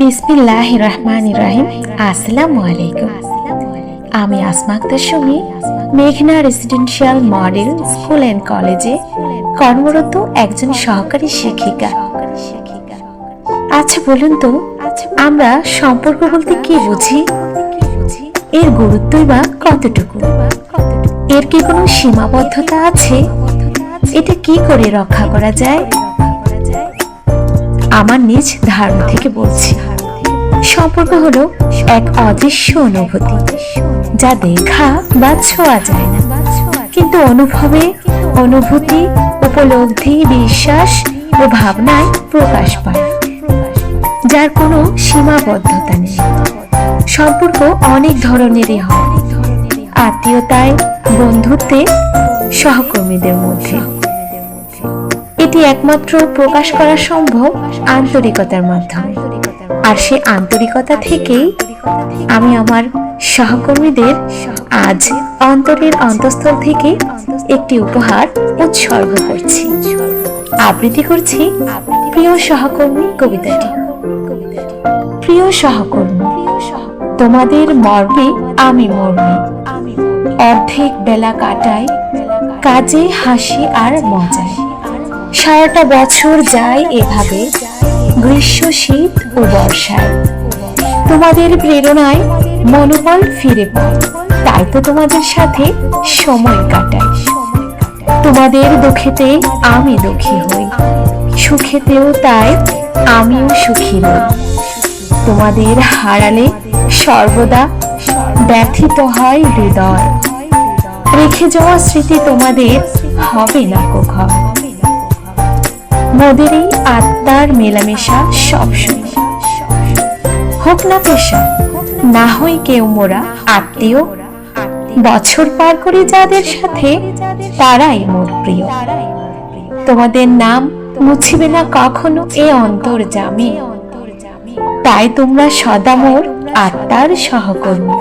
বিসমিল্লাহ রহমান রাহিম আসসালামু আলাইকুম আমি আসমা আক্তার সুমি, মেঘনা রেসিডেন্সিয়াল মডেল স্কুল অ্যান্ড কলেজে কর্মরত একজন সহকারী শিক্ষিকা। আচ্ছা বলুন তো, আমরা সম্পর্ক বলতে কি বুঝি? এর গুরুত্বই বা কতটুকু? এর কি কোনো সীমাবদ্ধতা আছে? এটা কি করে রক্ষা করা যায়? আমার নিজ ধারণা থেকে বলছি। সম্পর্ক হলো এক অদৃশ্য অনুভূতি, যা দেখা বা ছোঁয়া যায় না। কিন্তু অনুভবে অনুভূতি, উপলব্ধি, বিশ্বাস ও ভাবনায় প্রকাশ পায়, যার কোনো সীমাবদ্ধতা নেই। সম্পর্ক অনেক ধরনেরই হয়, আত্মীয়তায়, বন্ধুত্বে, সহকর্মীদের মধ্যে। এটি একমাত্র প্রকাশ করা সম্ভব আন্তরিকতার মাধ্যমে। আর সে আন্তরিকতা থেকেই আমি আমার সহকর্মীদের আজ অন্তরের অন্তঃস্থল থেকে একটি উপহার উৎসর্গ করছি। আবৃত্তি করছি প্রিয় সহকর্মী কবিতাটি। প্রিয় সহকর্মী, তোমাদের মর্মে আমি মর্মে। অর্ধেক বেলা কাটাই কাজে হাসি আর মজায়। সারাটা বছর যায় এভাবে, গ্রীষ্ম, শীত ও বর্ষায় তোমাদের প্রেরণায় মনোবল ফিরে পায়। তাই তো তোমাদের সাথে সময় কাটাই। তোমাদের দুঃখেতে আমি দুঃখী হই। সুখেতেও তাই আমিও সুখী হই তোমাদের হারালে সর্বদা ব্যথিত হয় হৃদয়। রেখে যাওয়া স্মৃতি তোমাদের হবে না কখন। মোদের এই আত্মার মেলামেশা সব সবসময় হোক না পেশা, না হই কেউ মোরা, আত্মীয়, বছর পার করে যাদের সাথে, তারাই মোর প্রিয়। তোমাদের নাম মুছিবে না কখনো এ অন্তর জামে। তাই তোমরা সদা মোর আত্মার সহকর্মী।